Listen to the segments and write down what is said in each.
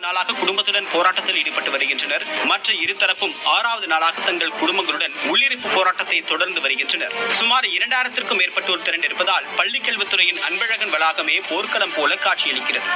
நாளாக குடும்பத்துடன் போராட்டத்தில் ஈடுபட்டு வருகின்றனர். மற்ற இருதரப்பும் ஆறாவது நாளாக தங்கள் குடும்பங்களுடன் உள்ளிருப்பு போராட்டத்தை தொடர்ந்து வருகின்றனர். சுமார் இரண்டாயிரத்திற்கும் மேற்பட்டோர் திரண்டிருப்பதால் பள்ளிக்கல்வித்துறையின் அன்பழகன் வளாகமே போர்க்களம் போல காட்சியளிக்கிறது.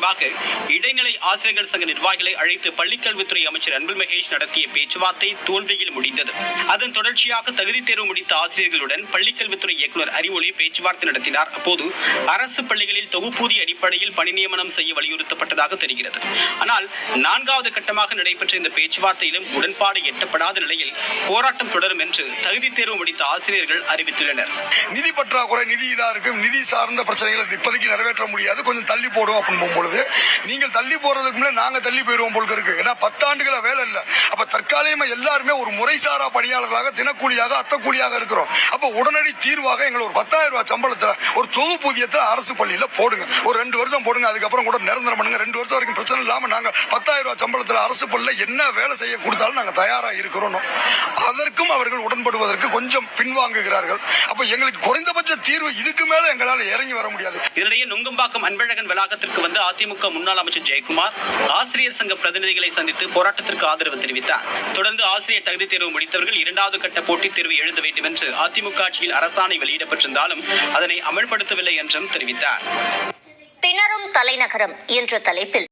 தொடர்பாக இடைநிலை ஆசிரியர்கள் சங்க நிர்வாகிகளை அழைத்து பள்ளிக்கல்வித்துறை அமைச்சர் அன்பில் மகேஷ் நடத்திய பேச்சுவார்த்தை தோல்வியில் முடிந்தது. அதன் தொடர்ச்சியாக தகுதி தேர்வு முடித்த ஆசிரியர்களுடன் பள்ளிக்கல்வித்துறை இயக்குநர் அறிவொளி பேச்சுவார்த்தை நடத்தினார். அப்போது அரசு பள்ளிகளில் தொகுப்பூதிய அடிப்படையில் பணி நியமனம் செய்ய வலியுறுத்தப்பட்டதாக தெரிகிறது. ஆனால் நான்காவது கட்டமாக நடைபெற்ற இந்த பேச்சுவார்த்தையிலும் உடன்பாடு எட்டப்படாத நிலையில் போராட்டம் தொடரும் என்று தகுதி தேர்வு முடித்த ஆசிரியர்கள் அறிவித்துள்ளனர். நிதி பற்றாக்குறை நிதி இதா இருக்கும் நிதி சார்ந்த பிரச்சனைகளை இப்போதைக்கு நிறைவேற்ற முடியாது. கொஞ்சம் தள்ளி போடும் அப்படின்னு போகும்பொழுது நீங்கள் தள்ளி போறதுக்கு முன்னாடி நாங்க தள்ளி போயிருவோம் போல் இருக்கு. ஏன்னா பத்தாண்டுகள வேலை இல்லை. அப்ப தற்காலிகமா எல்லாருமே ஒரு முறைசாரா பணியாளர்களாக தினக்கூலியாக அத்தக்கூலியாக இருக்கிறோம். அப்ப உடனடி தீர்வாக எங்களை ஒரு பத்தாயிரம் ரூபாய் சம்பளத்துல ஒரு தொகுப்பூதியத்துல அரசு பள்ளியில போடுங்க. ஒரு ரெண்டு வருஷம் போடுங்க. அதுக்கப்புறம் கூட நிரந்தரம் பண்ணுங்க. ரெண்டு வருஷம் வரைக்கும் பிரச்சனை இல்லாம நாங்க பத்தாயிரம் ரூபாய் சம்பளத்துல அரசு பள்ளியில என்ன வேலை செய்ய கொடுத்தாலும் நாங்க தயாரா இருக்கிறோம். அதற்கும் அவர்கள் உடன்படுவதற்கு கொஞ்சம் பின்வாங்குகிறார்கள். அப்ப எங்களுக்கு குறைந்தபட்ச தீர்வு இதுக்கு மேல எங்களால் இறங்கி வர முடியாது. இதனிடையே நுங்கம்பாக்கம் அன்பழகன் வளாகத்திற்கு வந்து அதிமுக முன்னாள் அமைச்சர் ஜெயக்குமார் ஆசிரியர் சங்க பிரதிநிதிகளை சந்தித்து போராட்டத்திற்கு ஆதரவு தெரிவித்தார். தொடர்ந்து ஆசிரியர் தகுதி தேர்வு முடித்தவர்கள் இரண்டாவது கட்ட போட்டித் தேர்வு எழுத வேண்டும் என்று அதிமுக ஆட்சியில் அரசாணை வெளியிடப்பட்டிருந்தாலும் அதனை அமல்படுத்தவில்லை என்றும் தெரிவித்தார். திணறும் தலைநகரம் என்ற தலைப்பில்